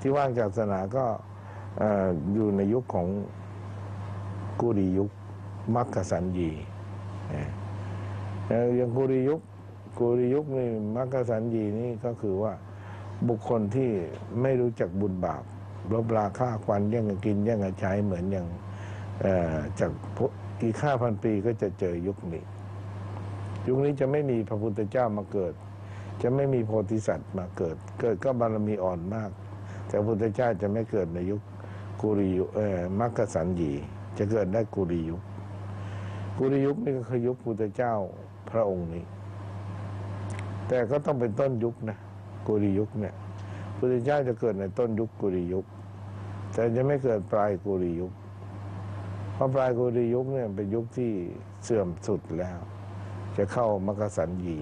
ที่ว่างจากศาสนาก็ออยู่ในยุคของกุริยุคมัคคสันยีนะเอ่อย่างกุริยุคกุริยุคนี่มัคคสันยีนี่ก็คือว่าบุคคลที่ไม่รู้จักบุญบาปลบราค่าควันแย่งกินแย่งใช้เหมือนอย่างเอ่อจากกอีกห้าพันปีก็จะเจอยุคนี้ ยุคนี้จะไม่มีพระพุทธเจ้ามาเกิด จะไม่มีโพธิสัตว์มาเกิด เกิดก็บารมีอ่อนมาก แต่พระพุทธเจ้าจะไม่เกิดในยุคกุริยุเอ่อมัคคสันยีจะเกิดได้กุริยุคกุริยุคนี่ก็คือยุคพุทธเจ้าพระองค์นี้ แต่ก็ต้องเป็นต้นยุคนะกุริยุคเนี่ยพุทธเจ้าจะเกิดในต้นยุคกุริยุค แต่จะไม่เกิดปลายกุริยุค เพราะปลายกุริยุคเนี่ยเป็นยุคที่เสื่อมสุดแล้ว จะเข้ามัคคสันยี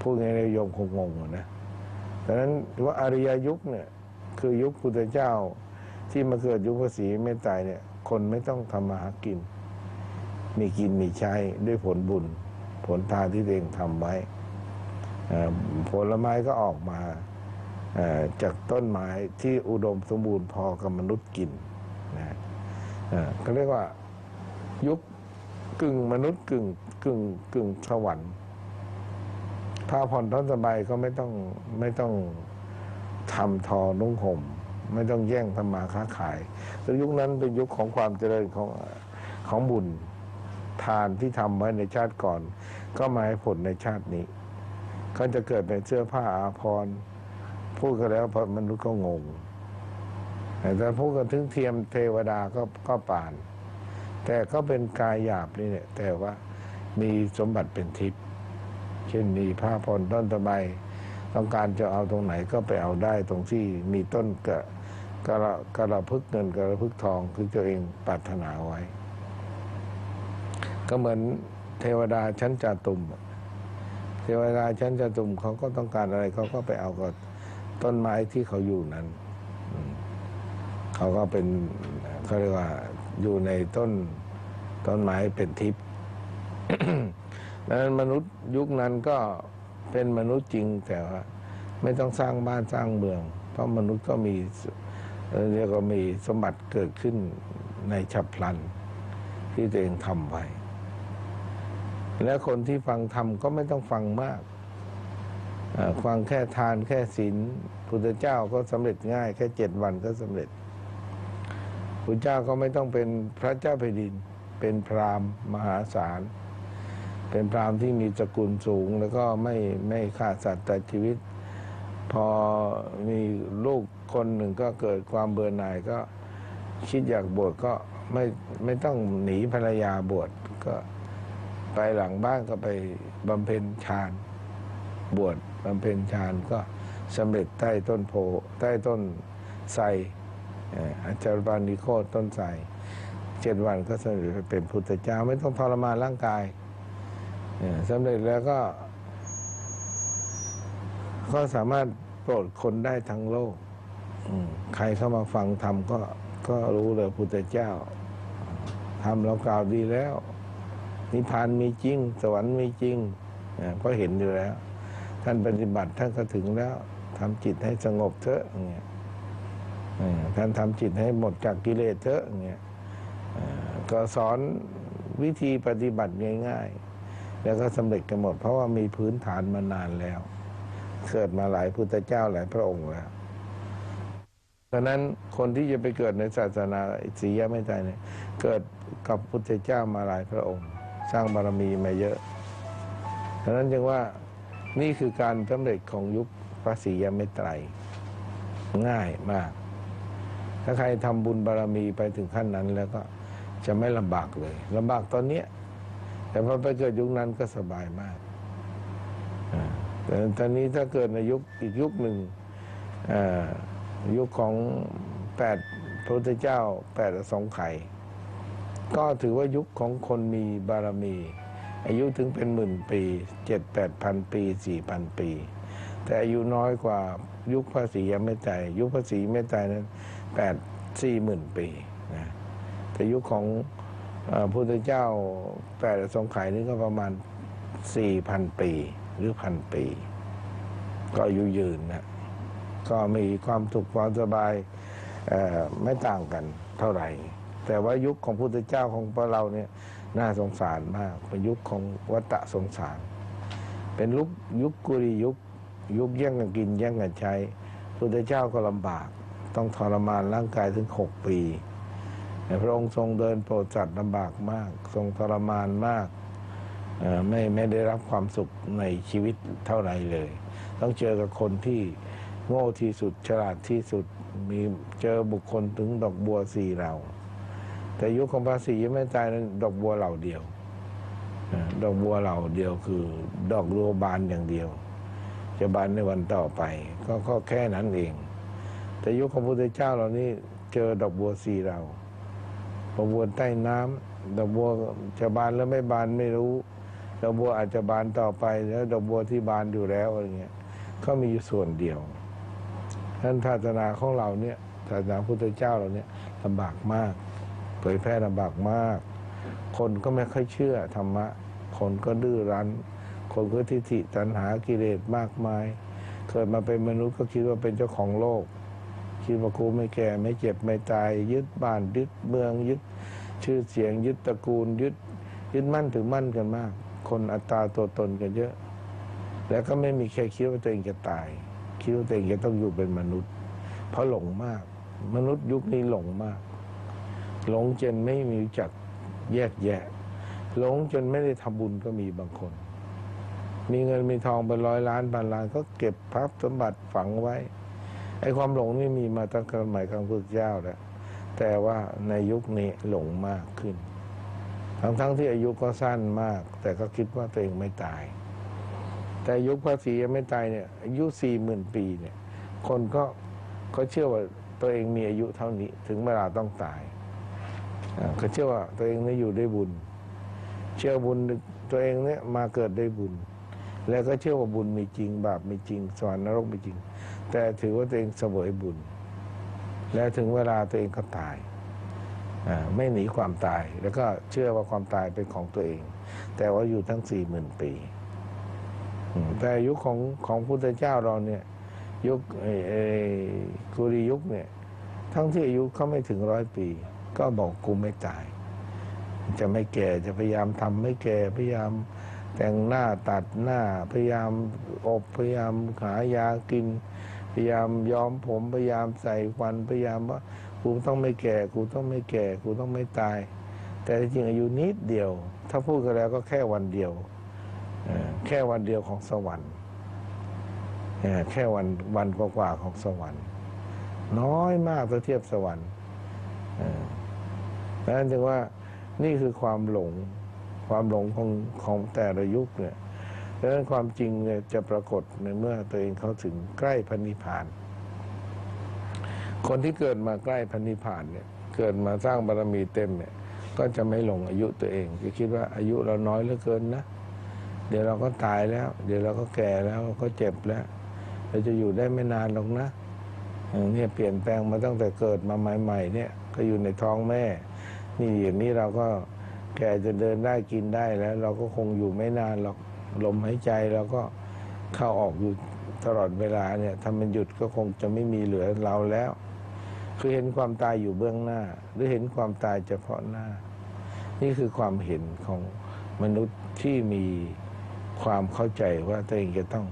พูดง่ายๆโยมคงงงนะ ดังนั้นว่าอริยยุคเนี่ยคือยุคพุทธเจ้าที่มาเกิดยุคภาษีไม่ตายเนี่ย คนไม่ต้องทำมาหากิน มีกินมีใช้ด้วยผลบุญ ผลทานที่ตัวเองทำไว้อ่อผลไม้ก็ออกมาอ่อจากต้นไม้ที่อุดมสมบูรณ์พอกับมนุษย์กินนะอ่อเขาเรียกว่ายุคกึ่งมนุษย์กึ่งกึ่งกึ่งสวรรค์ ผ้าผ่อนท้อนสบายก็ไม่ต้องไม่ต้องทำทอนุ่งห่ม ไม่ต้องแย่งทำมาค้าขายแล้วยุคนั้นเป็นยุคของความเจริญของของบุญทานที่ทำไว้ในชาติก่อน ก็มาให้ผลในชาตินี้ ก็จะเกิดเป็นเสื้อผ้าอาภรณ์พูดกันแล้วพอมนุษย์ก็งงแต่พูดกันถึงเทียมเทวดาก็ก็ป่าน แต่ก็เป็นกายหยาบนี่เนี่ยแต่ว่ามีสมบัติเป็นทิพย์ เช่นมีผ้าผ่อนต้นตะไบต้องการจะเอาตรงไหนก็ไปเอาได้ตรงที่มีต้นกระกระกระพึกเงินกระพึกทองคือตัวเองปรารถนาไว้ ก็เหมือนเทวดาชั้นจาตุมเทวดาชั้นจาตุมเขาก็ต้องการอะไรเขาก็ไปเอากับต้นไม้ที่เขาอยู่นั้นเขาก็เป็นเขาเรียกว่าอยู่ในต้นต้นไม้เป็นทิพย์ ดังนั้นมนุษย์ยุคนั้นก็เป็นมนุษย์จริงแต่ว่าไม่ต้องสร้างบ้านสร้างเมือง เพราะมนุษย์ก็มีเรียกว่ามีสมบัติเกิดขึ้นในฉับพลันที่ตัวเองทำไว้ และคนที่ฟังธรรมก็ไม่ต้องฟังมาก ฟังแค่ทานแค่ศีลพุทธเจ้าก็สำเร็จง่าย แค่เจ็ดวันก็สำเร็จพุทธเจ้าก็ไม่ต้องเป็นพระเจ้าแผ่นดิน เป็นพราหมณ์มหาศาล เป็นพราหมณ์ที่มีสกุลสูง แล้วก็ไม่ไม่ฆ่าสัตว์แตัดชีวิต พอมีลูกคนหนึ่งก็เกิดความเบื่อหน่ายก็คิดอยากบวชก็ไม่ไม่ต้องหนีภรรยาบวชก็ไปหลังบ้านก็ไปบำเพ็ญฌานบวชบำเพ็ญฌานก็สำเร็จใต้ต้นโพใต้ต้นไทรอาจารย์ปานิโคต้นไทรเจ็ดวันก็สำเร็จเป็นพุทธเจ้าไม่ต้องทรมานร่างกาย สำเร็จแล้วก็ ก็สามารถโปรดคนได้ทั้งโลกใครเข้ามาฟังธรรมก็ก็รู้เลยพุทธเจ้าทำเรากล่าวดีแล้ว นิพพานมีจริง สวรรค์มีจริงอ่าเพราะเห็นอยู่แล้ว ท่านปฏิบัติท่านก็ถึงแล้วทำจิตให้สงบเถอะอย่างเงี้ยท่านทำจิตให้หมดจากกิเลสเถอะอย่างเงี้ยก็สอนวิธีปฏิบัติง่าย ๆ แล้วก็สำเร็จกันหมด เพราะว่ามีพื้นฐานมานานแล้ว เกิดมาหลายพุทธเจ้าหลายพระองค์แล้วดังนั้นคนที่จะไปเกิดในศาสนาสียะไม่ตายเนี่ยเกิดกับพุทธเจ้ามาหลายพระองค์ สร้างบารมีมาเยอะดังนั้นจึงว่านี่คือการสำเร็จของยุคพระศรียะไม่ไตรง่ายมาก ถ้าใครทำบุญบารมีไปถึงขั้นนั้นแล้วก็จะไม่ลำบากเลยลำบากตอนเนี้ย แต่พอไปเกิดยุคนั้นก็สบายมากแต่ตอนนี้ถ้าเกิดในยุคอีกยุคหนึ่งยุคของแปดพระพุทธเจ้าแปดสองไขยก็ถือว่ายุคของคนมีบารมี อายุถึงเป็นหมื่นปีเจ็ดแปดพันปีสี่พันปี แต่อายุน้อยกว่ายุคภาษียังไม่ใจายยุคภาษีไม่ใจายนั้นแปดสี่หมื่นปีนะแต่ยุคของ พระพุทธเจ้าแปดสงไขยนี่ก็ประมาณสี่พันปี หรือพันปี ก็อายุยืนนะก็มีความสุขความสบายไม่ต่างกันเท่าไหร่ แต่ว่ายุคของพุทธเจ้าของพวกเราเนี่ยน่าสงสารมากเป็นยุคของวัฏสงสาร เป็นยุคยุคกุริยุคยุคแย่งกันกินแย่งกันใช้พุทธเจ้าก็ลำบาก ต้องทรมานร่างกายถึงหกปี พระองค์ทรงเดินโปรดสัตว์ลำบากมาก ทรงทรมานมากไม่ไม่ได้รับความสุขในชีวิตเท่าไหร่เลย ต้องเจอกับคนที่โง่ที่สุดฉลาดที่สุดมีเจอบุคคลถึงดอกบัวสี่เหล่า แต่ยุคของภาษียังไม่ตายนั้นดอกบัวเหล่าเดียว ดอกบัวเหล่าเดียวคือ ดอกบัวบานอย่างเดียว จะบานในวันต่อไป ก็แค่นั้นเอง แต่ยุคของพระพุทธเจ้าเรานี่เจอดอกบัวสี่เหล่า ดอกบัวใต้น้ำดอกบัวจะบานแล้วไม่บานไม่รู้ดอกบัวอาจจะบานต่อไปแล้วดอกบัวที่บานอยู่แล้วอะไรเงี้ยก็มีอยู่ส่วนเดียวท่านศาสนาของเราเนี่ยศาสนาพุทธเจ้าเราเนี่ยลำบากมาก เผยแพร่ลำบากมาก คนก็ไม่ค่อยเชื่อธรรมะ คนก็ดื้อรั้น คนก็ทิฏฐิตัณหากิเลสมากมาย เกิดมาเป็นมนุษย์ก็คิดว่าเป็นเจ้าของโลก คิดว่ากูไม่แก่ไม่เจ็บไม่ตาย ยึดบ้านยึดเมืองยึดชื่อเสียงยึดตระกูลยึดยึดมั่นถือมั่นกันมาก คนอัตตาตัวตนกันเยอะ แล้วก็ไม่มีใครคิดว่าตัวเองจะตาย คิดว่าตัวเองจะต้องอยู่เป็นมนุษย์ เพราะหลงมาก มนุษย์ยุคนี้หลงมาก หลงจนไม่มีจักแยกแยะ หลงจนไม่ได้ทำบุญก็มีบางคน มีเงินมีทองเป็นร้อยล้านพันล้านก็เก็บพับสมบัติฝังไว้ ไอ้ความหลงนี่มีมาตั้งแต่สมัยครั้งพุทธเจ้าแล้วแต่ว่าในยุคนี้หลงมากขึ้น ทั้งๆทที่อายุก็สั้นมาก แต่ก็คิดว่าตัวเองไม่ตาย แต่ยุคภาษียังไม่ตายเนี่ยอายุสี่หมื่นปีเนี่ย คนก็เขาเชื่อว่าตัวเองมีอายุเท่านี้ ถึงเวลาต้องตายเขาเชื่อว่าตัวเองนี่อยู่ด้วยบุญ เชื่อบุญตัวเองเนี่ยมาเกิดด้วยบุญ แล้วก็เชื่อว่าบุญมีจริง บาปมีจริงสวรรค์นรกมีจริง แต่ถือว่าตัวเองเสวยบุญ แล้วถึงเวลาตัวเองก็ตาย ไม่หนีความตาย แล้วก็เชื่อว่าความตายเป็นของตัวเอง แต่ว่าอยู่ทั้งสี่หมื่นปี แต่ยุคของของพุทธเจ้าเราเนี่ย ยุคเอกริยุคเนี่ย ทั้งที่อายุเขาไม่ถึงร้อยปี ก็บอกกูไม่ตาย จะไม่แก่จะพยายามทำไม่แก่พยายามแต่งหน้าตัดหน้าพยายามอบพยายามหายากิน พยายามย้อมผมพยายามใส่ฟันพยายามว่ากูต้องไม่แก่กูต้องไม่แก่กูต้องไม่ตาย แต่จริงอายุนิดเดียว ถ้าพูดกันแล้วก็แค่วันเดียวแค่วันเดียวของสวรรค์แค่วันวันกว่าๆของสวรรค์ น้อยมากถ้าเทียบสวรรค์นั้นจึงว่านี่คือความหลงความหลงของของแต่ละยุคเนี่ย ดังนั้นความจริงจะปรากฏในเมื่อตัวเองเขาถึงใกล้พันนิพาน คนที่เกิดมาใกล้พันนิพานเนี่ยเกิดมาสร้างบารมีเต็มเนี่ยก็จะไม่หลงอายุตัวเองจะคิดว่าอายุเราน้อยเหลือเกินนะ เดี๋ยวเราก็ตายแล้ว เดี๋ยวเราก็แก่แล้วก็เจ็บแล้ว เราจะอยู่ได้ไม่นานหรอกนะอย่างเนี่ยเปลี่ยนแปลงมาตั้งแต่เกิดมาใหม่ๆเนี่ยก็อยู่ในท้องแม่ นี่อย่างนี้เราก็แก่จะเดินได้กินได้แล้ว เราก็คงอยู่ไม่นานหรอก ลมหายใจเราก็เข้าออกอยู่ตลอดเวลาเนี่ยถ้ามันหยุดก็คงจะไม่มีเหลือเราแล้ว คือเห็นความตายอยู่เบื้องหน้า หรือเห็นความตายเฉพาะหน้า นี่คือความเห็นของมนุษย์ที่มีความเข้าใจว่าตัวเองจะต้อง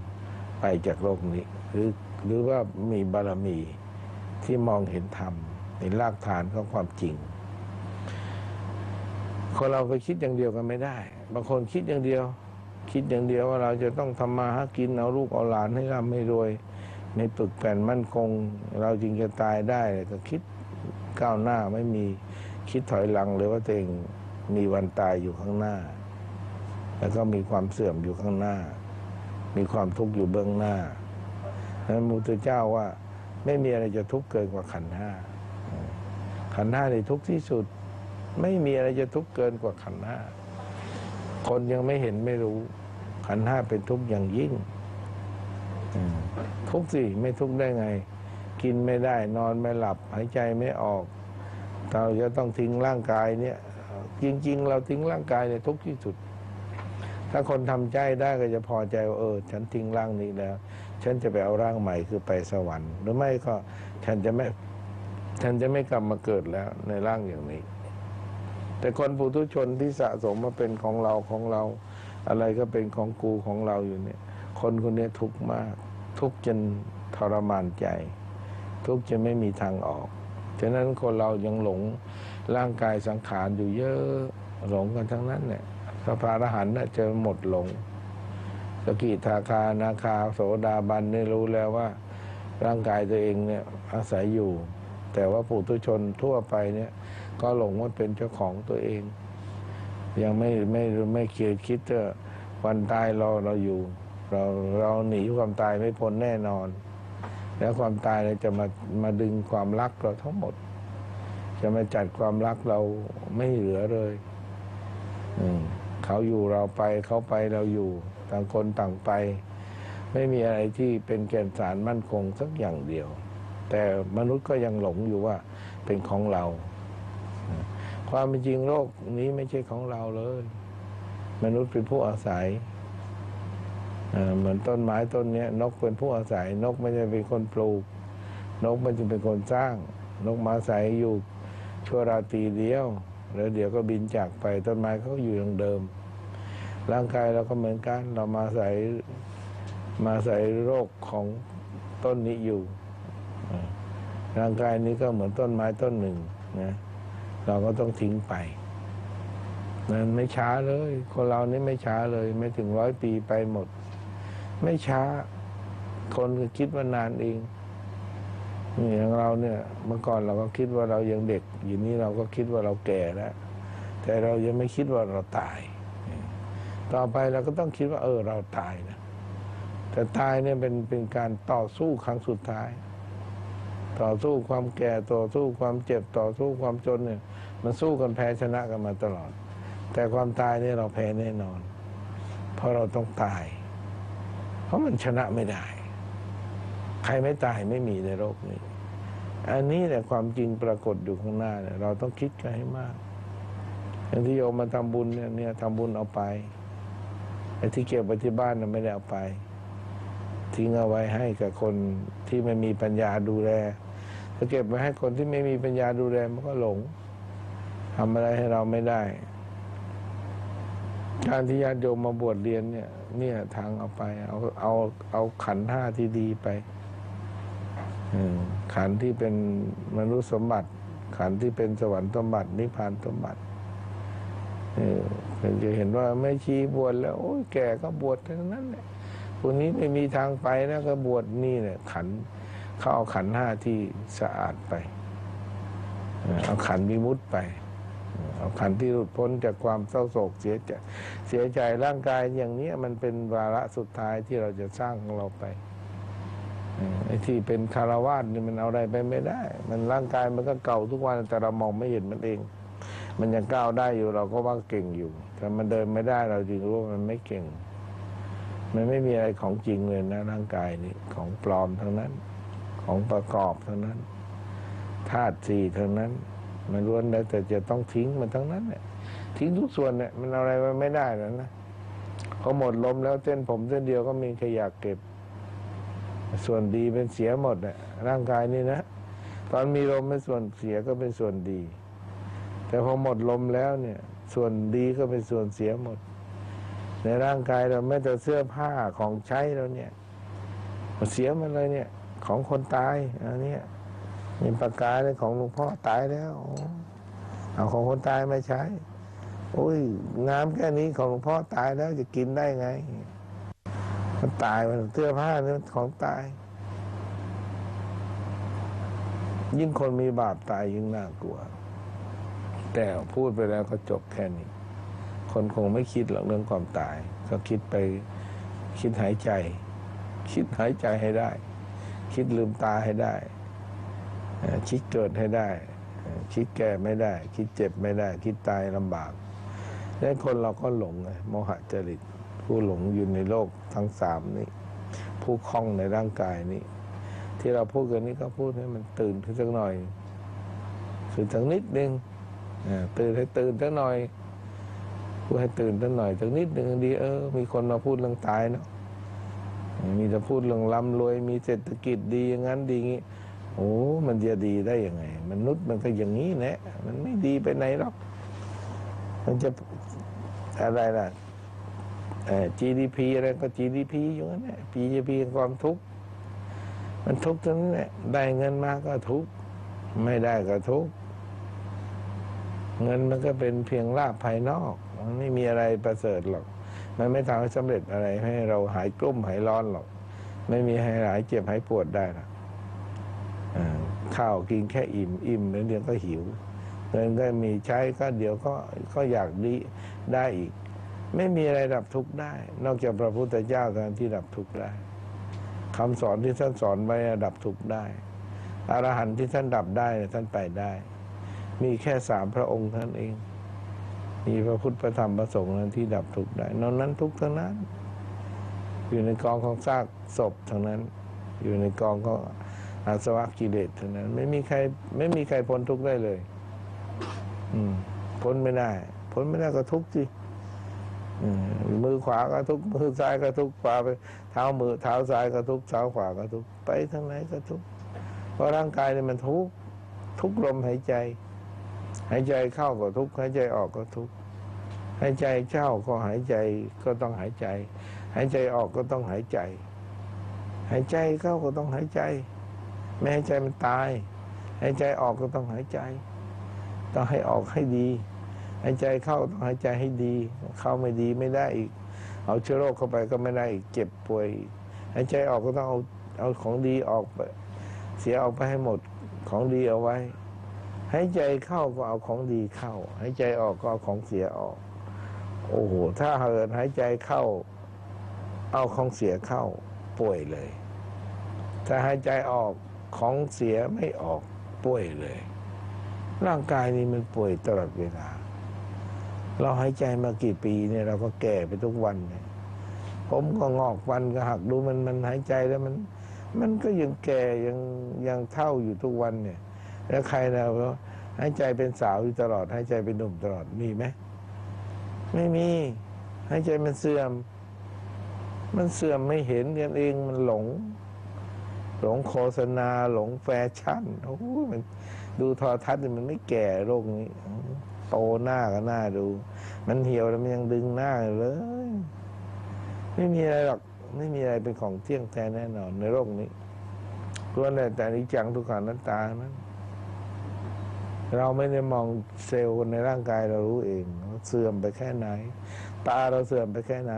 ไปจากโลกนี้ หรือหรือว่ามีบารมีที่มองเห็นธรรมเห็นรากฐานของความจริงคนเราไปคิดอย่างเดียวกันไม่ได้ บางคนคิดอย่างเดียว คิดอย่างเดียวว่าเราจะต้องทำมาหากินเอาลูกเอาหลานให้ร่ำให้รวย ไม่ปึกแผ่นมั่นคง เราจึงจะตายได้ก็คิดก้าวหน้าไม่มีคิดถอยหลังเลยว่าตัวเองมีวันตายอยู่ข้างหน้า แล้วก็มีความเสื่อมอยู่ข้างหน้า มีความทุกข์อยู่เบื้องหน้านั้นมุตเจ้าว่าไม่มีอะไรจะทุกข์เกินกว่าขันห้าขันห้าในทุกที่สุด ไม่มีอะไรจะทุกข์เกินกว่าขันห้า คนยังไม่เห็นไม่รู้ ขันธ์ห้าเป็นทุกข์อย่างยิ่งอืมทุกข์สิไม่ทุกข์ได้ไง กินไม่ได้นอนไม่หลับ หายใจไม่ออก เราจะต้องทิ้งร่างกายเนี่ยจริง ๆ เราทิ้งร่างกายเนี่ยทุกข์ที่สุด ถ้าคนทำใจได้ก็จะพอใจว่าเออ ฉันทิ้งร่างนี้แล้ว ฉันจะไปเอาร่างใหม่คือไปสวรรค์ หรือไม่ก็ฉันจะไม่ฉันจะไม่กลับมาเกิดแล้วในร่างอย่างนี้ แต่คนปุถุชนที่สะสมมาเป็นของเราของเรา อะไรก็เป็นของกูของเราอยู่เนี่ย คนคนนี้ทุกข์มาก ทุกข์จนทรมานใจ ทุกข์จะไม่มีทางออก ฉะนั้นคนเรายังหลงร่างกายสังขารอยู่เยอะหลงกันทั้งนั้นเนี่ยพระพระอรหันต์น่ะจะหมดหลงสกิทาคานาคาโสดาบันนี่รู้แล้วว่า ร่างกายตัวเองเนี่ยอาศัยอยู่ แต่ว่าปุถุชนทั่วไปเนี่ย ก็หลงว่าเป็นเจ้าของตัวเอง ยังไม่ไม่ไม่เคิดคิดว่าวันตายเราเราอยู่ เราเราหนีความตายไม่พ้นแน่นอน แล้วความตายเนี่ยจะมามาดึงความรักเราทั้งหมด จะมาจัดความรักเราไม่เหลือเลย อืมเขาอยู่เราไปเขาไปเราอยู่ ต่างคนต่างไป ไม่มีอะไรที่เป็นแก่นสารมั่นคงสักอย่างเดียว แต่มนุษย์ก็ยังหลงอยู่ว่าเป็นของเรา ความเป็นจริงโลกนี้ไม่ใช่ของเราเลย มนุษย์เป็นผู้อาศัยเหมือนต้นไม้ต้นนี้นกเป็นผู้อาศัย นกไม่ใช่เป็นคนปลูก นกมันจะเป็นคนสร้าง นกมาอาศัยอยู่ชั่วราตรีเดียว แล้วเดี๋ยวก็บินจากไปต้นไม้เขาอยู่อย่างเดิม ร่างกายเราก็เหมือนกัน เรามาอาศัยมาอาศัยโรคของต้นนี้อยู่ร่างกายนี้ก็เหมือนต้นไม้ต้นหนึ่งนะ เราก็ต้องทิ้งไปนั้นไม่ช้าเลย คนเรานี่ไม่ช้าเลย ไม่ถึงร้อยปีไปหมด ไม่ช้า คนก็คิดว่านานเองอย่างเราเนี่ยเมื่อก่อนเราก็คิดว่าเรายังเด็ก อยู่นี้เราก็คิดว่าเราแก่แล้ว แต่เรายังไม่คิดว่าเราตาย ต่อไปเราก็ต้องคิดว่า เออ เราตายนะแต่ตายเนี่ยเป็นเป็นการต่อสู้ครั้งสุดท้าย ต่อสู้ความแก่ต่อสู้ความเจ็บต่อสู้ความจนเนี่ย มันสู้กันแพ้ชนะกันมาตลอด แต่ความตายเนี่ยเราแพ้แน่นอน เพราะเราต้องตาย เพราะมันชนะไม่ได้ ใครไม่ตายไม่มีในโลกนี้ อันนี้แหละความจริงปรากฏอยู่ข้างหน้าเนี่ยเราต้องคิดกันให้มากอย่างที่โยมมาทำบุญเนี่ยเนี่ยทำบุญเอาไปไอ้ที่เก็บไว้ที่บ้านน่ะไม่ได้เอาไป ทิ้งเอาไว้ให้กับคนที่ไม่มีปัญญาดูแลถ้าเก็บไว้ให้คนที่ไม่มีปัญญาดูแลมันก็หลงทำอะไรให้เราไม่ได้ การที่ญาติโยมมาบวชเรียนเนี่ย เนี่ยทางเอาไป เอาเอาเอาขันธ์ห้าที่ดีไปขันที่เป็นมนุษย์สมบัติ ขันที่เป็นสวรรค์สมบัติ นิพพานสมบัติเออจะเห็นว่าไม่ชีบวชแล้ว โอ้ยแก่ก็บวชทั้งนั้นแหละ คนนี้ไม่มีทางไปแล้วก็บวชนี่เนี่ยขันเขาเอาขันห้าที่สะอาดไป เอาขันธ์วิมุตไป เอาขันที่หลุดพ้นจากความเศร้าโศกเสียใจเสียใจร่างกายอย่างนี้มันเป็นวาระสุดท้ายที่เราจะสร้างของเราไปไอ้ที่เป็นคารวาสนี่มันเอาอะไรไปไม่ได้ มันร่างกายมันก็เก่าทุกวันแต่เรามองไม่เห็นมันเอง มันยังก้าวได้อยู่เราก็ว่าเก่งอยู่ แต่มันเดินไม่ได้เราจึงรู้ว่ามันไม่เก่ง มันไม่มีอะไรของจริงเลยนะร่างกายนี้ของปลอมทั้งนั้น ของประกอบทั้งนั้นธาตุสี่ทั้งนั้น มันล้วนแล้วแต่จะต้องทิ้งมันทั้งนั้นเนี่ยทิ้งทุกส่วนเนี่ยมันอะไรไว้ไม่ได้แล้วนะพอหมดลมแล้วเส้นผมเส้นเดียวก็มีขยะเก็บ ส่วนดีเป็นเสียหมดเนี่ยร่างกายนี่นะตอนมีลมเป็นส่วนเสียก็เป็นส่วนดี แต่พอหมดลมแล้วเนี่ย ส่วนดีก็เป็นส่วนเสียหมด ในร่างกายเราแม้แต่เสื้อผ้าของใช้เราเนี่ยมันเสียหมันเลยเนี่ย ของคนตายอันนี้มีปากกาเนี่ยของหลวงพ่อตายแล้วเอาของคนตายมาใช้โอ้ยงามแค่นี้ของหลวงพ่อตายแล้วจะกินได้ไง มันตายมันเสื้อผ้าเนี่ยของตาย ยิ่งคนมีบาปตายยิ่งน่ากลัว แต่พูดไปแล้วก็จบแค่นี้ คนคงไม่คิดหรอกเรื่องความตาย ก็คิดไปคิดหายใจ คิดหายใจให้ได้ คิดลืมตาให้ได้ คิดเกิดให้ได้ คิดแก่ไม่ได้ คิดเจ็บไม่ได้ คิดตายลำบากและคนเราก็หลงโมหะจริต ผู้หลงอยู่ในโลกทั้งสามนี้ ผู้คล้องในร่างกายนี้ ที่เราพูดกันนี้ก็พูดให้มันตื่นขึ้นสักหน่อยคือสักนิดนึงอ่าตื่นให้ตื่นสักหน่อย เพูดให้ตื่นสักหน่อยสักนิดหนึ่งดีเออ มีคนมาพูดเรื่องตายเนาะมีแต่พูดเรื่องร่ำรวย มีเศรษฐกิจดีอย่างนั้นดีงี้โอ้มันจะดีได้ยังไง มนุษย์มันก็อย่างนี้แหละมันไม่ดีไปไหนหรอกมันจะอะไรล่ะเออ GDP อะไรก็ GDP อยู่นั่นแหละ GDP ความทุกข์มันทุกข์ทั้งนั้นแหละได้เงินมาก็ทุกข์ไม่ได้ก็ทุกข์เงินมันก็เป็นเพียงลาภภายนอก มันไม่มีอะไรประเสริฐหรอก มันไม่ทำให้สำเร็จอะไรให้เราหายกลุ้มหายร้อนหรอก ไม่มีให้หายเจ็บหายปวดได้หรอกข้าวกินแค่อิ่มอิ่มแล้วเดี๋ยวก็หิวเงินก็มีใช้ก็เดี๋ยวก็ก็อยากดีได้อีก ไม่มีอะไรดับทุกข์ได้ นอกจากพระพุทธเจ้าเท่านั้นที่ดับทุกข์ได้คำสอนที่ท่านสอนไว้ดับทุกข์ได้อรหันต์ที่ท่านดับได้ท่านไปได้ มีแค่สามพระองค์ท่านเอง มีพระพุทธพระธรรมพระสงฆ์นั้นที่ดับทุกข์ได้นอกนั้นทุกข์ทั้งนั้น อยู่ในกองของซากศพทั้งนั้น อยู่ในกองของอาสวะกิเลสทั้งนั้น ไม่มีใครไม่มีใครพ้นทุกข์ได้เลย อืมพ้นไม่ได้ พ้นไม่ได้ก็ทุกข์สิมือขวาก็ทุกมือซ้ายก็ทุกขวาไปเท้ามือเท้าซ้ายก็ทุกเท้าขวาก็ทุกไปทางไหนก็ทุกเพราะร่างกายเนี่ยมันทุกทุกลมหายใจ หายใจเข้าก็ทุกข์หายใจออกก็ทุกข์หายใจเข้าก็หายใจก็ต้องหายใจ หายใจออกก็ต้องหายใจ หายใจเข้าก็ต้องหายใจ ไม่หายใจมันตาย หายใจออกก็ต้องหายใจ ต้องให้ออกให้ดี หายใจเข้าต้องหายใจให้ดี เข้าไม่ดีไม่ได้อีก เอาเชื้อโรคเข้าไปก็ไม่ได้อีกเจ็บป่วย หายใจออกก็ต้องเอาเอาของดีออกไป เสียออกไปให้หมดของดีเอาไว้ หายใจเข้าก็เอาของดีเข้า หายใจออกก็เอาของเสียออก โอ้โห ถ้าเหินหายใจเข้า เอาของเสียเข้า ป่วยเลย ถ้าหายใจออกของเสียไม่ออกป่วยเลย ร่างกายนี้มันป่วยตลอดเวลา เราหายใจมากี่ปีเนี่ยเราก็แก่ไปทุกวันเนี่ยผมก็งอกฟันก็หักดูมันมันหายใจแล้วมัน มันก็ยังแก่ยังยังเท่าอยู่ทุกวันเนี่ย แล้วใครนะว่าหายใจเป็นสาวอยู่ตลอด ใหายใจเป็นหนุ่มตลอดมีไหมไม่มี ใหายใจมันเสื่อม มันเสื่อมไม่เห็นกันเองมันหลง หลงโฆษณาหลงแฟชั่นโอ้โหมันดูโทอทัศน์มันไม่แก่โรคนี้โตหน้าก็หน้าดู มันเหี่ยวแล้วมันยังดึงหน้าเลย ไม่มีอะไรหรอกไม่มีอะไรเป็นของเที่ยงแท้แน่นอนในโลกนี้ล้วนแต่แต่นิจังทุกขังนั้นตานั้น เราไม่ได้มองเซลล์ในร่างกายเรารู้เองเสื่อมไปแค่ไหน ตาเราเสื่อมไปแค่ไหน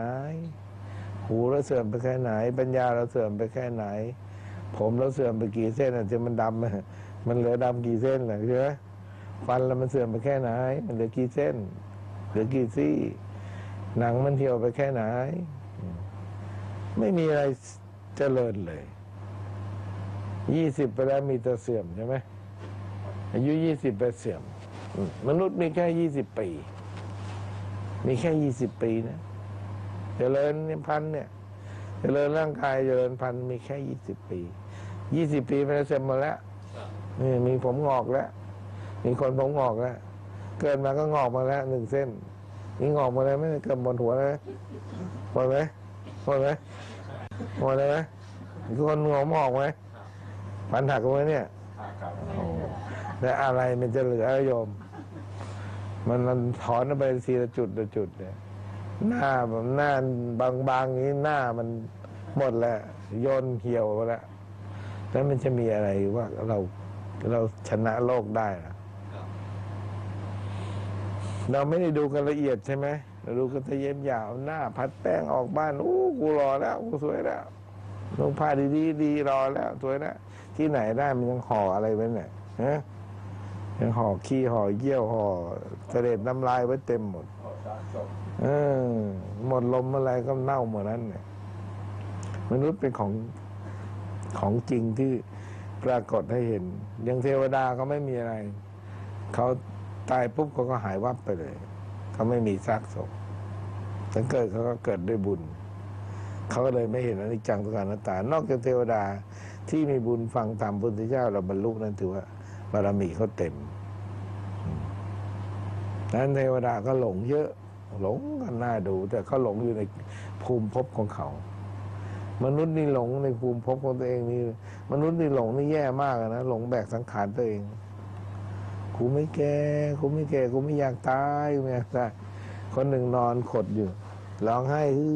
หูเราเสื่อมไปแค่ไหน ปัญญาเราเสื่อมไปแค่ไหน ผมเราเสื่อมไปกี่เส้นอะจะมันดำมันเหลือดำกี่เส้นเหรอใช่ไหมฟันเรามันเสื่อมไปแค่ไหน มันเหลือกี่เส้นเหลือกี่ซี่ หนังมันเหี่ยวไปแค่ไหน ไม่มีอะไรเจริญเลยยี่สิบไปแล้วมีแต่เสื่อมใช่ไหม อายุยี่สิบไปเสื่อมอืมมนุษย์มีแค่ยี่สิบปี มีแค่ยี่สิบปีนะเจริญเนี่ยพันธุ์เนี่ยเจริญร่างกายเจริญพันธุ์มีแค่ยี่สิบปียี่สิบปีมันจะเสร็จหมดแล้วนี่มีผมงอกแล้ว มีคนผมงอกแล้ว เกิดมาก็งอกมาแล้วหนึ่งเส้นนี่งอกมาแล้วไม่ได้เกิดบนหัวแล้วนะหมดไหมหมดไหมหมดเลยไหมมีคนงอกงอกไหมฟันหักไหมเนี่ยครับโอ้ แล้วอะไรมันจะเหลือโยม มันมันถอนไปทีละจุดละจุดเนี่ยหน้าแบบหน้าบางๆอย่างนี้หน้ามันหมดแล้วย่นเหี่ยวแล้วแล้วมันจะมีอะไรว่าเราเราชนะโลกได้ล่ะเราไม่ได้ดูกันละเอียดใช่ไหมเราดูกันตะเย็มยาวหน้า พัดแป้งออกบ้านอู้กูรอแล้วกูสวยแล้วลงผ้าดีๆดีรอแล้วสวยแล้วที่ไหนได้มันยังห่ออะไรไว้เนี่ยฮะ ยังห่อขี้ห่อเยี่ยวห่อเสด็จน้ำลายไว้เต็มหมดเออหมดลมอะไรก็เน่าหมดนั้นเนี่ยมนุษย์เป็นของของจริงที่ปรากฏให้เห็น ยังเทวดาเขาไม่มีอะไร เขาตายปุ๊บเขาก็หายวับไปเลย เขาไม่มีซากศพถ้าเกิดเขาก็เกิดด้วยบุญ เขาก็เลยไม่เห็นอนิจจังทุกขังนัตตา นอกจากเทวดาที่มีบุญฟังธรรมพุทธเจ้าเราบรรลุนั้นถือว่า บารมีเขาเต็มนั้นเทวดาก็หลงเยอะ หลงกันน่าดู แต่เขาหลงอยู่ในภูมิภพของเขา มนุษย์นี่หลงในภูมิภพของตัวเองนี่ มนุษย์นี่หลงนี่แย่มากนะหลงแบกสังขารตัวเองกูไม่แก่กูไม่แก่กูไม่อยากตายไม่อยากตายคนหนึ่งนอนขดอยู่ร้องไห้อฮื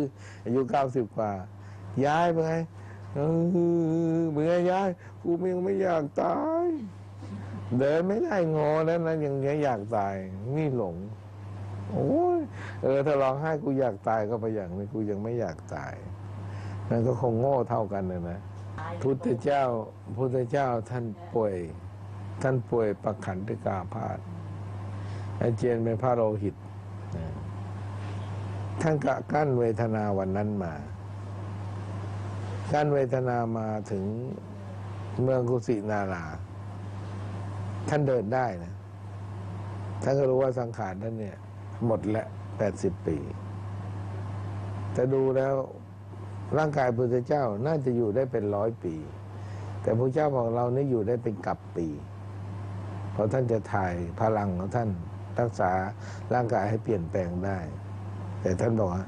ออายุเก้าสิบกว่า ย้ายไปไง เออเมื่อยายกูยังไม่อยากตาย เดินไม่ได้งอแล้วนะยังยังอยากตายนี่หลงโอ้ยเออถ้าร้องไห้กูอยากตายก็ไปอย่างนี้กูยังไม่อยากตายนั่นก็คงโง่เท่ากันเลยนะพุทธเจ้าพุทธเจ้าท่านป่วย ท่านป่วยประขันติกาพาธอาเจียนเป็นพระโลหิตท่านกะกั้นเวทนาวันนั้นมา กั้นเวทนามาถึงเมืองกุสินารา ท่านเดินได้นะ ท่านก็รู้ว่าสังขารท่านเนี่ย หมดละแปดสิบปี แต่ดูแล้วร่างกายพระเจ้าน่าจะอยู่ได้เป็นร้อยปี แต่พระเจ้าบอกเรานี่อยู่ได้เป็นกับปี เพราะท่านจะถ่ายพลังของท่านรักษาร่างกายให้เปลี่ยนแปลงได้ แต่ท่านบอกว่า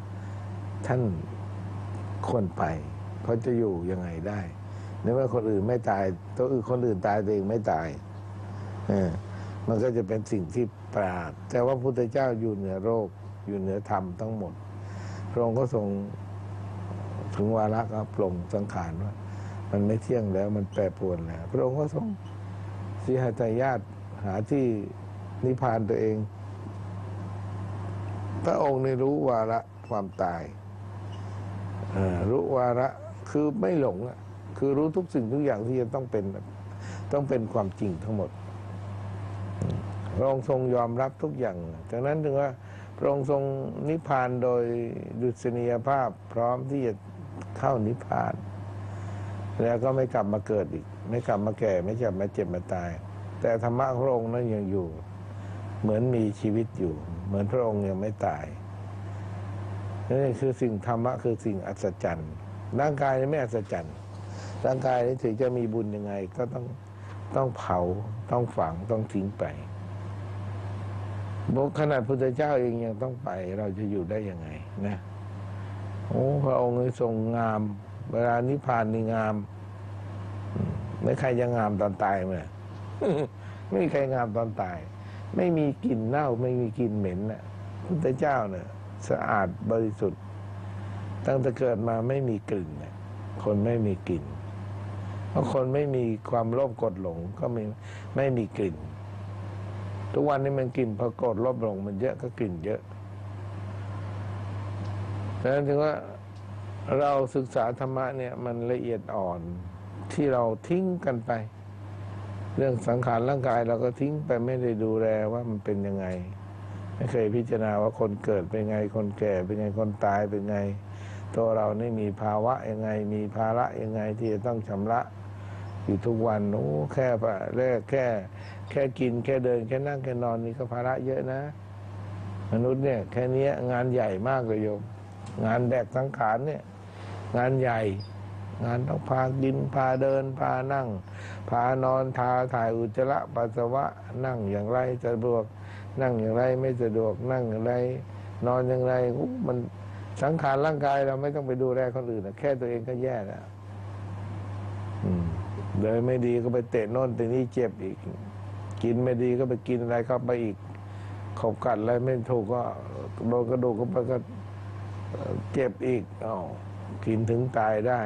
ท่านควรไป เพราจะอยู่ยังไงได้ในเมื่อคนอื่นไม่ตายตัวอื่นคนอื่นตายตัวเองไม่ตายเออมันก็จะเป็นสิ่งที่ปราด แต่ว่าพุทธเจ้าอยู่เหนือโรค อยู่เหนือธรรมทั้งหมด พระองค์ก็ทรงถึงวาระก็ปลงสังขารว่า มันไม่เที่ยงแล้วมันแปรปรวนแล้ว พระองค์ก็ทรงสิหตายาตหาที่นิพพานตัวเอง พระองค์ในรู้วาระความตายอรู้วาระ คือไม่หลงอะคือรู้ทุกสิ่งทุกอย่างที่จะต้องเป็น ต้องเป็นความจริงทั้งหมดพระองค์ทรงยอมรับทุกอย่างจากนั้นถึงว่าพระองค์ทรงนิพพานโดยดุษณียภาพพร้อมที่จะเข้านิพพาน แล้วก็ไม่กลับมาเกิดอีก ไม่กลับมาแก่ ไม่กลับมาเจ็บมาตาย แต่ธรรมะพระองค์นั้นยังอยู่ เหมือนมีชีวิตอยู่ เหมือนพระองค์ยังไม่ตายนี่คือสิ่งธรรมะคือสิ่งอัศจรรย์ ร่างกายนี่ไม่อัศจรรย์ร่างกายนี่ถึงจะมีบุญยังไง ก็ต้องต้องเผาต้องฝังต้องทิ้งไปบอกขนาดพุทธเจ้าเองยังต้องไป เราจะอยู่ได้ยังไงนะโอ้พระองค์ทรงงาม เวลานิพพานนี่งาม ไม่ใครจะงามตอนตายมั้ยไม่มีใครงามตอนตาย ไม่มีกลิ่นเน่า ไม่มีกลิ่นเหม็นนะพุทธเจ้าเนี่ยสะอาดบริสุทธิ์ ตั้งแต่เกิดมาไม่มีกลิ่นคนไม่มีกลิ่นเพราะคนไม่มีความโลภกดหลงก็ไม่ไม่มีกลิ่น ทุกวันนี้มันกลิ่นพอกดโลภหลง มันเยอะก็กลิ่นเยอะดังนั้นถึงว่าเราศึกษาธรรมะเนี่ยมันละเอียดอ่อนที่เราทิ้งกันไป เรื่องสังขารร่างกายเราก็ทิ้งไปไม่ได้ดูแลว่ามันเป็นยังไง ไม่เคยพิจารณาว่าคนเกิดเป็นไง คนแก่เป็นไงคนตายเป็นไง ตัวเรานี่มีภาวะยังไง มีภาระยังไงที่จะต้องชำระอยู่ทุกวันโอ้แค่ปะแรกแค่ แค่กินแค่เดิน แค่นั่งแค่นอนนี่ก็ภาระเยอะนะ มนุษย์เนี่ย แค่เนี้ยงานใหญ่มากเลยโยม งานแบกสังขารเนี่ย งานใหญ่ งานต้องพากินพาเดิน พานั่ง พานอนทาถ่ายอุจจาระปัสสาวะนั่งอย่างไรสะดวก นั่งอย่างไรไม่สะดวกนั่งอย่างไร นอนอย่างไรมัน สังขารร่างกายเราไม่ต้องไปดูแลคนอื่นนะแค่ตัวเองก็แย่แล้วเดินไม่ดีก็ไปเตะโน่นเตะนี่เจ็บอีก กินไม่ดีก็ไปกินอะไรเข้าไปอีกขบกัดอะไรไม่ถูกก็โดนกระดูกก็ไปก็เจ็บอีกอ้าวกินถึงตายได้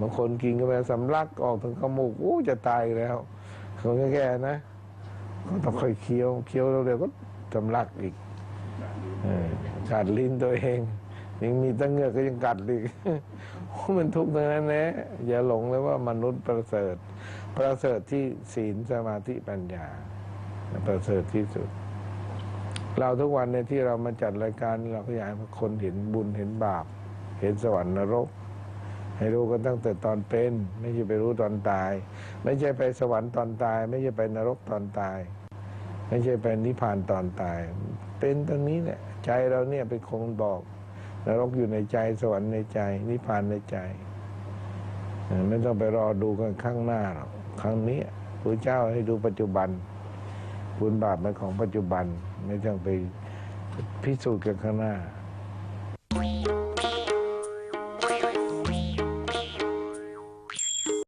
บางคนกินก็ไปสำลักออกถึงขมูกโอ้จะตายแล้วเขาแก่นะก็ต้องค่อยเคี้ยวเคี้ยวเร็วๆก็สำลักอีกเออกัดลิ้นตัวเอง ยังมีตั้งเหงือกก็ยังกัดอีกโอ้มันทุกข์ทั้งนั้นแนะอย่าหลงเลยว่ามนุษย์ประเสริฐ ประเสริฐที่ศีลสมาธิปัญญา ประเสริฐที่สุด เราทุกวันในยที่เรามาจัดรายการเราก็อยากให้คนเห็นบุญเห็นบาป เห็นสวรรค์นรก ให้รู้กันตั้งแต่ตอนเป็น ไม่ใช่ไปรู้ตอนตาย ไม่ใช่ไปสวรรค์ตอนตาย ไม่ใช่ไปนรกตอนตาย ไม่ใช่ไปนิพพานตอนตาย เป็นตรงนี้แหละใจเราเนี่ยเป็นคงบอก นรกอยู่ในใจสวรรค์ในใจ นิพพานในใจ ไม่ต้องไปรอดูกันข้างหน้าหรอกครั้งนี้พระเจ้าให้ดูปัจจุบันบุญบาปเป็นของปัจจุบัน ไม่ต้องไปพิสูจน์กันข้างหน้า